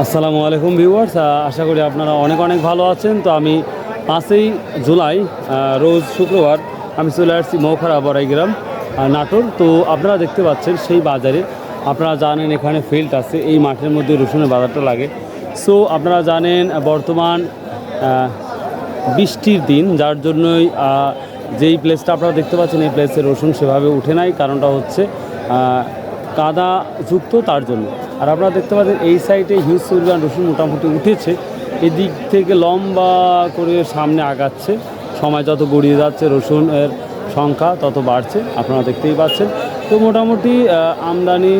আসসালামু আলাইকুম ভিউয়ার্স আশা করি আপনারা অনেক অনেক ভালো আছেন। তো আমি পাঁচই জুলাই রোজ শুক্রবার আমি চলে আসছি মৌখারা বড়াইগ্রাম নাটোর। তো আপনারা দেখতে পাচ্ছেন সেই বাজারে, আপনারা জানেন এখানে ফিল্ড আছে, এই মাঠের মধ্যে রসুনের বাজারটা লাগে। সো আপনারা জানেন বর্তমান বৃষ্টির দিন, যার জন্যই যেই প্লেসটা আপনারা দেখতে পাচ্ছেন, এই প্লেসে রসুন সেভাবে উঠে নাই। কারণটা হচ্ছে কাদা যুক্ত তার জন্য। আর আপনারা দেখতে পাচ্ছেন এই সাইডে হিউজ পরিমাণ রসুন মোটামুটি উঠেছে। এদিক থেকে লম্বা করে সামনে আগাচ্ছে। সময় যত গড়িয়ে যাচ্ছে রসুনের সংখ্যা তত বাড়ছে, আপনারা দেখতেই পাচ্ছেন। তো মোটামুটি আমদানি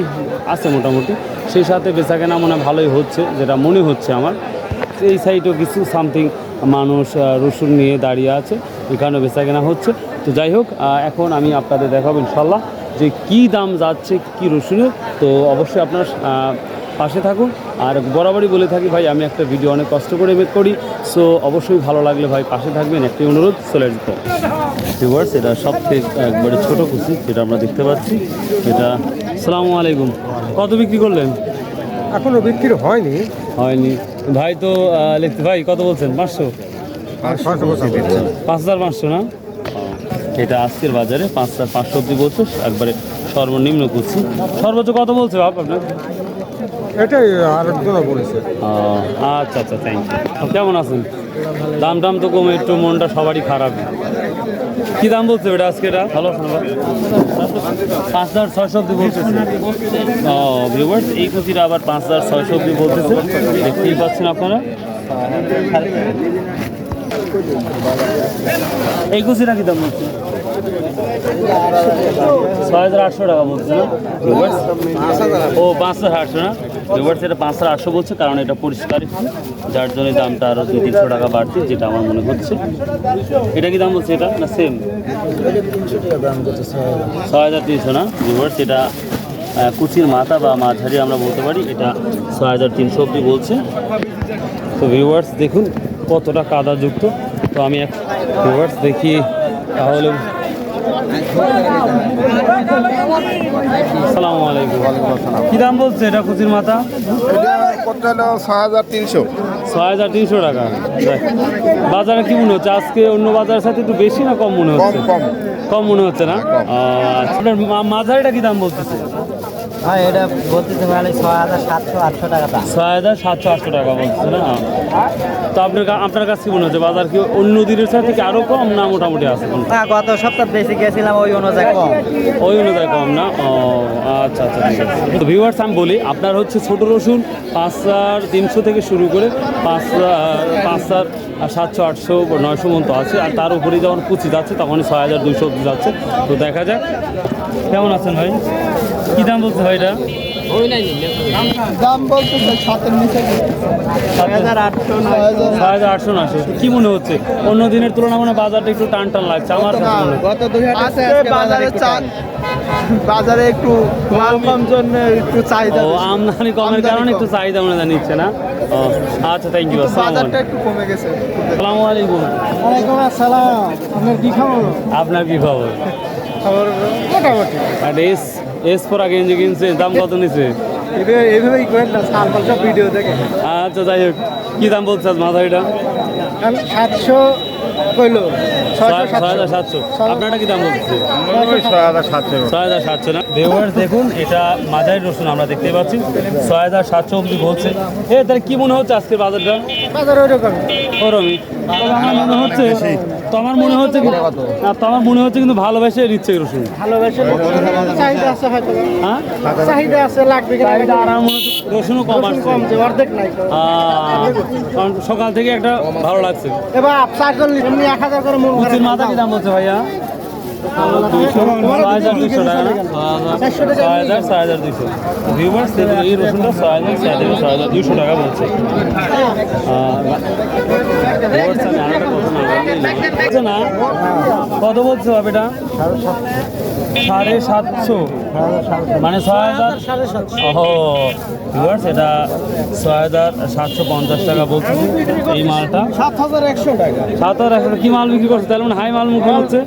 আছে মোটামুটি। সেই সাথে বেচাকেনা মনে ভালোই হচ্ছে, যেটা মনে হচ্ছে আমার। এই সাইডেও কিছু সামথিং মানুষ রসুন নিয়ে দাঁড়িয়ে আছে। এখানেও বেচা কেনা হচ্ছে। তো যাই হোক এখন আমি আপনাদের দেখাবো ইনশাল্লাহ যে কি দাম যাচ্ছে কি রসুনের তো অবশ্যই আপনার পাশে থাকুন। আর বরাবরই বলে থাকি ভাই আমি একটা ভিডিও অনেক কষ্ট করে মেক করি সো অবশ্যই ভালো লাগলে ভাই পাশে থাকবেন। একটি অনুরোধ চলে যেত ভিউয়ার্স এটা সবথেকে একবারে ছোটো কুচি যেটা আমরা দেখতে পাচ্ছি। এটা সালামু আলাইকুম। কত বিক্রি করলেন? এখনও বিক্রি হয়নি। হয়নি। ভাই তো লিখতে ভাই কত বলছেন? পাঁচশো? পাঁচ হাজার পাঁচশো না? এটা আজকের বাজারে পাঁচ হাজার পাঁচশো অব্দি বলছে একবারে সর্বনিম্ন করছি। সর্বোচ্চ কত বলছে বাপ আপনার? এটাই আরেকজন বলেছে। আচ্ছা আচ্ছা থ্যাংক ইউ কেমন আছেন? দাম টাম তো কমে একটু মনটা সবারই খারাপ। কি দাম বলছে এটা আজকে এটা? ভালো পাঁচ হাজার ছয়শো অব্দি বলতেছে। ও ভিউয়ার্স এই কুচিটা আবার পাঁচ হাজার ছয়শো অব্দি বলতেছে। দেখতেই পাচ্ছেন আপনারা। এই কুচিটা দাম বলছে? ছয় হাজার আটশো টাকা বলছে। না? ও আটশো না এটা আটশো বলছে, কারণ এটা পরিষ্কার যার দামটা আরও তিনশো টাকা বাড়তি যেটা আমার মনে হচ্ছে। এটা কি দাম বলছে এটা? না সেম ছয় হাজার তিনশো না? এটা কুচির মাথা বা মাঝারি আমরা বলতে পারি। এটা ছয় হাজার তিনশো অব্দি বলছে। তো ভিউয়ার্স দেখুন কতটা কাদাযুক্ত? তো আমি এক ভিউয়ার্স দেখি তাহলে আসসালামু আলাইকুম। কি দাম বলছে এটা কুচির মাথা? ছয় হাজার তিনশো। ছয় হাজার তিনশো টাকা। বাজারে কি মনে হচ্ছে? আজকে অন্য বাজারের সাথে একটু বেশি না কম মনে হচ্ছে? কম। মনে হচ্ছে না? আচ্ছা, আপনার মাঝারিটা কি দাম বলতেছে? হ্যাঁ এটা বলতেছে মানে ছয় হাজার সাতশো আটশো টাকা ছয় হাজার সাতশো আটশো টাকা বলছে না? তো আপনার আপনার কাছে মনে হচ্ছে বাজার কি অন্য দিনের সাথে কি আরও কম না মোটামুটি আছে গত সপ্তাহ বেশি গেছিলাম ওই অনুযায়ী কম। ওই অনুযায়ী কম না? ও আচ্ছা আচ্ছা ঠিক আছে। তো ভিউয়ার্স আমি বলি আপনার হচ্ছে ছোট রসুন পাঁচ হাজার তিনশো থেকে শুরু করে পাঁচ পাঁচ হাজার সাতশো, আটশো, নয়শো মতো আছে। আর তার উপরে যখন কুচি যাচ্ছে, তখনই ছয় হাজার দুশো অব্দি যাচ্ছে। তো দেখা যাক। কেমন আছেন ভাই? কী দাম বলছে ভাই এটা? দাম বলতে সাতের নিচে ছয় হাজার আটশো কি মনে হচ্ছে? অন্য দিনের তুলনায় মনে বাজারটা একটু টান টান লাগছে আমার কাছে। গত দুই বাজারে বাজারে একটু মাল কম জন্য একটু চাহিদা। আমদানি কমের কারণে একটু চাহিদা মনে নিচ্ছে না? ও আচ্ছা থ্যাংক ইউ আসসালামু বাজারটা একটু কমে গেছে। আসসালামু। আলাইকুম ওয়ালাইকুম আসসালাম। আপনার কি খবর? আপনার কি খবর? খবর মোটামুটি। এস ফোর আগে গেঞ্জি কিনছে দাম কত নিছে? এইভাবেই করেন না সার সব ভিডিও দেখে আচ্ছা যাই হোক কি দাম বলছে আজ মাথাটা সাতশো কইলো ছয় হাজার সাতশো। আপনারটা কি দাম বলছে? ছয় হাজার সাতশো। ছয় হাজার সাতশো না? ভিউয়ার্স দেখুন এটা মাঝারি রসুন আমরা দেখতে পাচ্ছি। ছয় হাজার সাতশো অব্দি বলছে। এ তাহলে কি মনে হচ্ছে আজকের বাজারটা? বাজার ওইরকম ওরমই। আমার মনে হচ্ছে তো আমার মনে হচ্ছে কি- না তো আমার মনে হচ্ছে কিন্তু ভালোবেসে নিচ্ছে রসুন। ভালোবাসে চাহিদা আছে হয়তো। হ্যাঁ? চাহিদা আছে লাগবে কিনা এটা আর আমার রসুনও কম আসছে। কমছে অর্ধেক নাই আহ, কারণ সকাল থেকে একটা ভালো লাগছে। এবার এমনি এক হাজার করে মন মাথা কি দাম বলছে ভাইয়া? এই রসুনটা ছয় হাজার ছয় হাজার ছয় হাজার দুইশো টাকা বলছে। না না। কত বলছে এটা সাড়ে সাতশো। মানে ছয় হাজার সাড়ে সাতশো। ও ভিউয়ার্স এটা ছয় হাজার সাতশো পঞ্চাশ টাকা বলতেছি এই মালটা। সাত হাজার একশো টাকা। সাত হাজার একশো কি মাল বিক্রি করছে? তাহলে মানে হাই মাল মুখে হচ্ছে?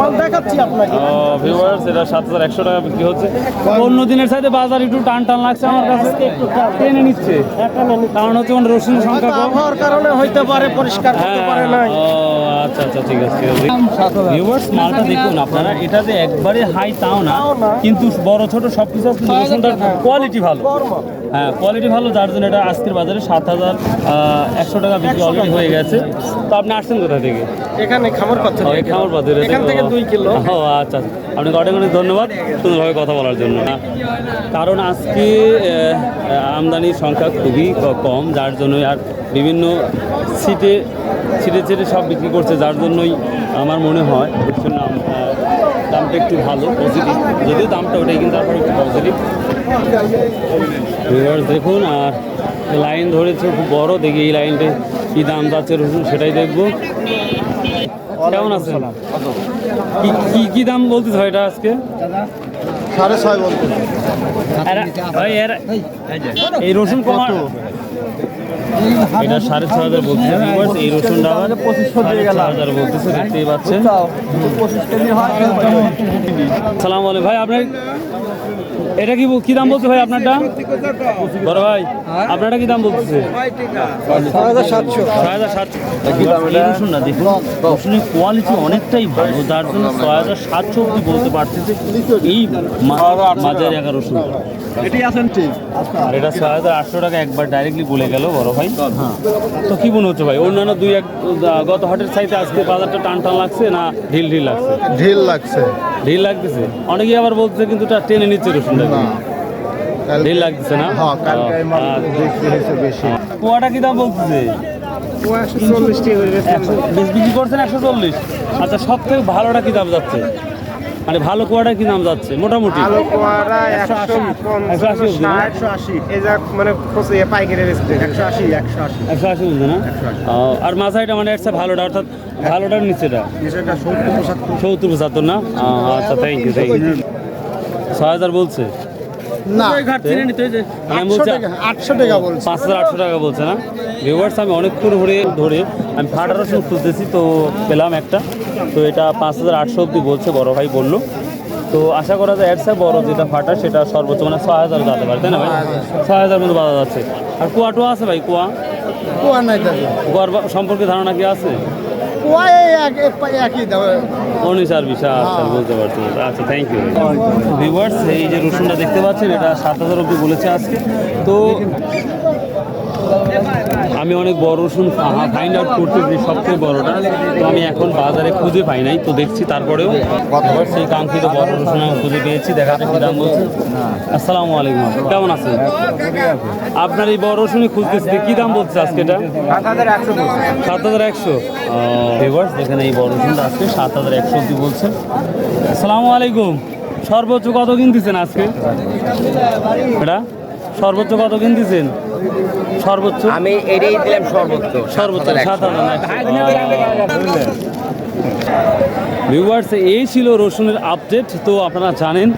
মাল দেখাচ্ছি আপনাকে। ভিউয়ার্স এটা সাত হাজার একশো টাকা বিক্রি হচ্ছে। অন্য দিনের সাথে বাজার একটু টান টান লাগছে আমার কাছে। টেনে নিচ্ছে। কারণ হচ্ছে রসুনের সংখ্যা কম। আবহাওয়ার কারণে হইতে পারে পরিষ্কার করতে পারে নাই। ও আচ্ছা আচ্ছা ঠিক আছে ভিউয়ার্স মালটা দেখুন আপনারা। এটা যে একবারে হাই তাও না কিন্তু বড় ছোট সব কিছু রসুনটার কোয়ালিটি ভালো। হ্যাঁ কোয়ালিটি ভালো যার জন্য এটা আজকের বাজারে সাত হাজার একশো টাকা বিক্রি অলরেডি হয়ে গেছে। তো আপনি আসছেন কোথা থেকে? এখানে খামার পাচ্ছে খামার বাজারে এখান থেকে দুই কিলো। ও আচ্ছা আপনাকে অনেক অনেক ধন্যবাদ সুন্দরভাবে কথা বলার জন্য। কারণ আজকে আমদানির সংখ্যা খুবই কম যার জন্য আর বিভিন্ন সিটে ছিটে ছিটে সব বিক্রি করছে যার জন্যই আমার মনে হয় এর জন্য দামটা একটু ভালো পজিটিভ যদিও দামটা ওটাই কিন্তু তারপর একটু পজিটিভ দেখুন আর লাইন ধরেছে খুব বড় দেখি এই লাইনটা কী দাম যাচ্ছে রসুন সেটাই দেখব। কেমন আছেন? কি কি কি দাম বলতেছ হয় এটা আজকে? সাড়ে ছয় বলতে এই রসুন কমার এটা সাড়ে ছ হাজার বলতেছে এই রসুনটা সাড়ে ছ হাজার বলতেছে দেখতেই পাচ্ছেন। সালাম আলাইকুম ভাই আপনার এটা কি কি দাম বলছে ভাই আপনারটা? বড় ভাই আপনারটা কি দাম বলতেছে ছয় হাজার সাতশো। না দেখুন রসুনের কোয়ালিটি অনেকটাই ভালো যার জন্য ছয় হাজার সাতশো অব্দি বলতে পারতেছে এই মাঝারি রসুন। এটি আছেন ঠিক। আর এটা ছয় হাজার আটশো টাকা একবার ডাইরেক্টলি বলে গেল বড় ভাই? তো কি মনে হচ্ছে ভাই? অন্যান্য দুই এক গত হাটের সাইতে আজকে বাজারটা টান টান লাগছে না ঢিল ঢিল লাগছে? ঢিল লাগছে। ঢিল লাগতেছে? অনেকেই আবার বলছে কিন্তু টেনে নিচ্ছে রসুনটা ঢিল লাগতেছে না? হ্যাঁ আচ্ছা। বেশি। কুয়াটা কি দাম বলতেছে? একশো বেশ বিক্রি করছেন একশো চল্লিশ। আচ্ছা সব থেকে ভালোটা কি দাম যাচ্ছে? মানে ভালো কুয়াটা কি দাম যাচ্ছে? মোটামুটি। ভালো কোয়াটা একশো আশি একশো আশি। এই যা মানে পাইকারি রেস্টে একশো আশি একশো আশি। একশো আশি না? আর মাঝারিটা মানে একটা ভালোটা অর্থাৎ ভালোটার নিচেটা সত্তর পঁচাত্তর। না? আচ্ছা থ্যাংক ইউ থ্যাংক ইউ ছয় হাজার বলছে। না। আমি বলছি আটশো টাকা বলছে। পাঁচ হাজার আটশো টাকা বলছে না? ভিউয়ার্স আমি অনেকক্ষণ ধরে ধরে। আমি খুঁজতেছি তো পেলাম একটা। তো এটা পাঁচ হাজার আটশো অব্দি বলছে বড় ভাই বলল। তো আশা করা যায় এর বড় যেটা ফাটা সেটা সর্বোচ্চ মানে ছয় হাজার যেতে পারে তাই না ভাই? ছয় হাজার। মতো বাজার যাচ্ছে। আর কুয়া টুয়া আছে ভাই কুয়া? কুয়া নাই কুয়ার সম্পর্কে ধারণা কি আছে? কুয়া একই উনিশ আর বিশ আচ্ছা বলতে পারছি। আচ্ছা থ্যাংক ইউ ভিউয়ার্স এই যে রসুনটা দেখতে পাচ্ছেন এটা সাত হাজার অব্দি বলেছে আজকে। তো আমি অনেক বড় রসুন ফাইন্ড আউট করতেছি সবচেয়ে বড়টা, তো আমি এখন বাজারে খুঁজে পাই নাই, তো দেখছি তারপরেও। এবার সেই কাঙ্ক্ষিত বড় রসুন আমি খুঁজে পেয়েছি দেখা কি দাম বলছে। আসসালামু আলাইকুম কেমন আছেন? আপনার এই বড় রসুনই খুঁজতেছি, কি দাম বলছে আজকে এটা? সাত হাজার একশো। হাজার দেখেন এই বড় রসুনটা আজকে সাত হাজার একশো অব্দি বলছে। আসসালামু আলাইকুম, সর্বোচ্চ কত কিনতেছেন আজকে? এটা? সর্বোচ্চ কত কিনতেছেন? সর্বোচ্চ? আমি এটাই দিলাম সর্বোচ্চ সর্বোচ্চ সাত হাজার ভিউয়ার্স এই ছিল রসুনের আপডেট তো আপনারা জানেন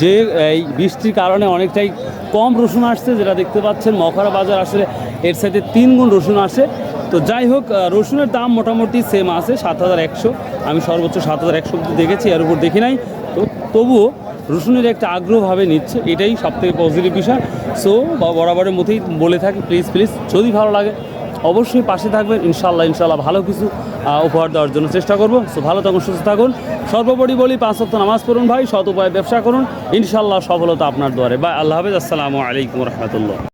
যে এই বৃষ্টির কারণে অনেকটাই কম রসুন আসছে যেটা দেখতে পাচ্ছেন। মখরা বাজার আসলে এর সাথে তিন গুণ রসুন আসে। তো যাই হোক রসুনের দাম মোটামুটি সেম আছে সাত হাজার একশো। আমি সর্বোচ্চ সাত হাজার একশো অব্দি দেখেছি এর উপর দেখি নাই। তো তবুও রসুনের একটা আগ্রহভাবে নিচ্ছে, এটাই সবথেকে পজিটিভ বিষয়। সো বা বরাবরের মতোই বলে থাকি প্লিজ প্লিজ যদি ভালো লাগে, অবশ্যই পাশে থাকবেন ইনশাল্লাহ ইনশাল্লাহ ভালো কিছু উপহার দেওয়ার জন্য চেষ্টা করব। সো ভালো থাকুন, সুস্থ থাকুন। সর্বোপরি বলি, পাঁচ সপ্তাহ নামাজ পড়ুন ভাই, সৎ উপায়ে ব্যবসা করুন। ইনশাল্লাহ সফলতা আপনার দ্বারে বা আল্লাহ হাফেজ, আসসালামু আলাইকুম রহমতুল্লাহ।